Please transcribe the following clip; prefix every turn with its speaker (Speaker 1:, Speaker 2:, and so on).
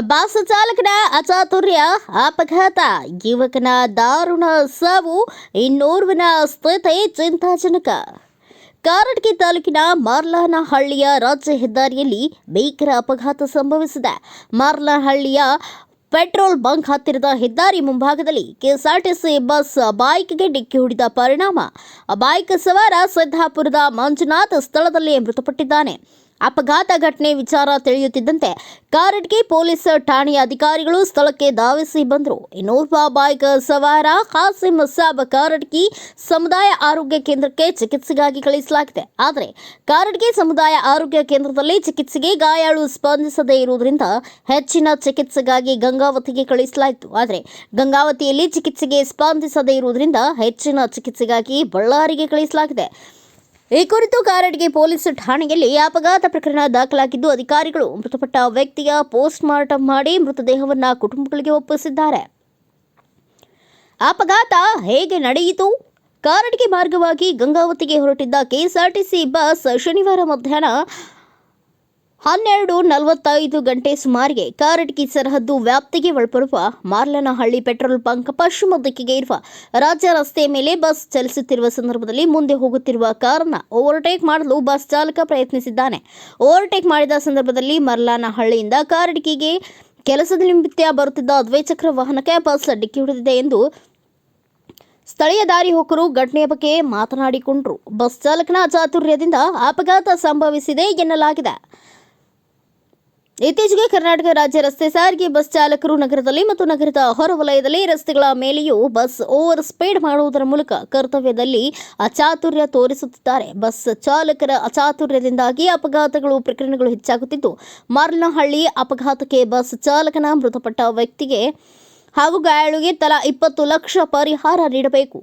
Speaker 1: Bus ಚಾಲಕನ ಅಚಾತುರ್ಯ ಅಪಘಾತ. ಯುವಕನ ದಾರುಣ ಸಾವು ಇನ್ನೋರ್ವನ ಸ್ಥಿತಿ ಚಿಂತಾಜನಕ. ಕಾರಟಗಿ ತಾಲೂಕಿನ ಮಾರ್ಲಾನಹಳ್ಳಿಯ ರಾಜ್ಯ ಹೆದ್ದಾರಿಯಲ್ಲಿ ಭೀಕರ ಅಪಘಾತ ಸಂಭವಿಸಿದೆ. ಮಾರ್ಲಹಳ್ಳಿಯ ಪೆಟ್ರೋಲ್ ಬಂಕ್ ಹತ್ತಿರದ ಹೆದ್ದಾರಿ ಮುಂಭಾಗದಲ್ಲಿ ಕೆಎಸ್ಆರ್ಟಿಸಿ ಬಸ್ ಬೈಕ್ಗೆ ಡಿಕ್ಕಿ ಹೊಡೆದ ಪರಿಣಾಮ. ಬೈಕ್ ಸವಾರ ಸಿದ್ದಾಪುರದ ಮಂಜುನಾಥ್ ಸ್ಥಳದಲ್ಲೇ ಮೃತಪಟ್ಟಿದ್ದಾನೆ. ಅಪಘಾತ ಘಟನೆ ವಿಚಾರ ತಿಳಿಯುತ್ತಿದ್ದಂತೆ ಕಾರಡ್ಗಿ ಪೊಲೀಸ್ ಠಾಣೆಯ ಅಧಿಕಾರಿಗಳು ಸ್ಥಳಕ್ಕೆ ಧಾವಿಸಿ ಬಂದರು. ಇನ್ನೋರ್ವ ಬೈಕ್ ಸವಾರ ಖಾಸಿಂ ಸಾಬ್ ಕಾರಡ್ಗಿ ಸಮುದಾಯ ಆರೋಗ್ಯ ಕೇಂದ್ರಕ್ಕೆ ಚಿಕಿತ್ಸೆಗಾಗಿ ಕಳಿಸಲಾಗಿದೆ. ಆದರೆ ಕಾರಡ್ಗಿ ಸಮುದಾಯ ಆರೋಗ್ಯ ಕೇಂದ್ರದಲ್ಲಿ ಚಿಕಿತ್ಸೆಗೆ ಗಾಯಾಳು ಸ್ಪಂದಿಸದೇ ಇರುವುದರಿಂದ ಹೆಚ್ಚಿನ ಚಿಕಿತ್ಸೆಗಾಗಿ ಗಂಗಾವತಿಗೆ ಕಳಿಸಲಾಯಿತು. ಆದರೆ ಗಂಗಾವತಿಯಲ್ಲಿ ಚಿಕಿತ್ಸೆಗೆ ಸ್ಪಂದಿಸದೇ ಇರುವುದರಿಂದ ಹೆಚ್ಚಿನ ಚಿಕಿತ್ಸೆಗಾಗಿ ಬಳ್ಳಾರಿಗೆ ಕಳಿಸಲಾಗಿದೆ. ಈ ಕುರಿತು ಕಾರಟಗಿ ಪೊಲೀಸ್ ಠಾಣೆಯಲ್ಲಿ ಅಪಘಾತ ಪ್ರಕರಣ ದಾಖಲಾಗಿದ್ದು, ಅಧಿಕಾರಿಗಳು ಮೃತಪಟ್ಟ ವ್ಯಕ್ತಿಯ ಪೋಸ್ಟ್ ಮಾರ್ಟಂ ಮಾಡಿ ಮೃತದೇಹವನ್ನು ಕುಟುಂಬಗಳಿಗೆ ಒಪ್ಪಿಸಿದ್ದಾರೆ. ಅಪಘಾತ ಹೇಗೆ ನಡೆಯಿತು? ಕಾರಡಿಗೆ ಮಾರ್ಗವಾಗಿ ಗಂಗಾವತಿಗೆ ಹೊರಟಿದ್ದ ಕೆಎಸ್ಆರ್ಟಿಸಿ ಬಸ್ ಶನಿವಾರ ಮಧ್ಯಾಹ್ನ ಹನ್ನೆರಡು ನಲವತ್ತೈದು ಗಂಟೆ ಸುಮಾರಿಗೆ ಕಾರಟಗಿ ಸರಹದ್ದು ವ್ಯಾಪ್ತಿಗೆ ಒಳಪಡುವ ಮಾರ್ಲನಹಳ್ಳಿ ಪೆಟ್ರೋಲ್ ಬಂಕ್ ಪಶ್ಚಿಮ ದಿಕ್ಕಿಗೆ ಇರುವ ರಾಜ್ಯ ರಸ್ತೆಯ ಮೇಲೆ ಬಸ್ ಚಲಿಸುತ್ತಿರುವ ಸಂದರ್ಭದಲ್ಲಿ ಮುಂದೆ ಹೋಗುತ್ತಿರುವ ಕಾರನ್ನ ಓವರ್ಟೇಕ್ ಮಾಡಲು ಬಸ್ ಚಾಲಕ ಪ್ರಯತ್ನಿಸಿದ್ದಾನೆ. ಓವರ್ಟೇಕ್ ಮಾಡಿದ ಸಂದರ್ಭದಲ್ಲಿ ಮರ್ಲಾನಹಳ್ಳಿಯಿಂದ ಕಾರಟಗಿಗೆ ಕೆಲಸದ ನಿಮಿತ್ತ ಬರುತ್ತಿದ್ದ ದ್ವಿಚಕ್ರ ವಾಹನಕ್ಕೆ ಬಸ್ ಡಿಕ್ಕಿ ಹೊಡೆದಿದೆ ಎಂದು ಸ್ಥಳೀಯ ದಾರಿ ಹೋಕರು ಘಟನೆಯ ಬಗ್ಗೆ ಮಾತನಾಡಿಕೊಂಡರು. ಬಸ್ ಚಾಲಕನ ಚಾತುರ್ಯದಿಂದ ಅಪಘಾತ ಸಂಭವಿಸಿದೆ ಎನ್ನಲಾಗಿದೆ. ಇತ್ತೀಚೆಗೆ ಕರ್ನಾಟಕ ರಾಜ್ಯ ರಸ್ತೆ ಸಾರಿಗೆ ಬಸ್ ಚಾಲಕರು ನಗರದಲ್ಲಿ ಮತ್ತು ನಗರದ ಹೊರವಲಯದಲ್ಲಿ ರಸ್ತೆಗಳ ಮೇಲೆಯೂ ಬಸ್ ಓವರ್ ಸ್ಪೀಡ್ ಮಾಡುವುದರ ಮೂಲಕ ಕರ್ತವ್ಯದಲ್ಲಿ ಅಚಾತುರ್ಯ ತೋರಿಸುತ್ತಿದ್ದಾರೆ. ಬಸ್ ಚಾಲಕರ ಅಚಾತುರ್ಯದಿಂದಾಗಿ ಅಪಘಾತಗಳು, ಪ್ರಕರಣಗಳು ಹೆಚ್ಚಾಗುತ್ತಿದ್ದು ಮಾರ್ಲನಹಳ್ಳಿ ಅಪಘಾತಕ್ಕೆ ಬಸ್ ಚಾಲಕನ ಮೃತಪಟ್ಟ ವ್ಯಕ್ತಿಗೆ ಹಾಗೂ ಗಾಯಾಳುಗೆ ತಲಾ ಇಪ್ಪತ್ತು ಲಕ್ಷ ಪರಿಹಾರ ನೀಡಬೇಕು.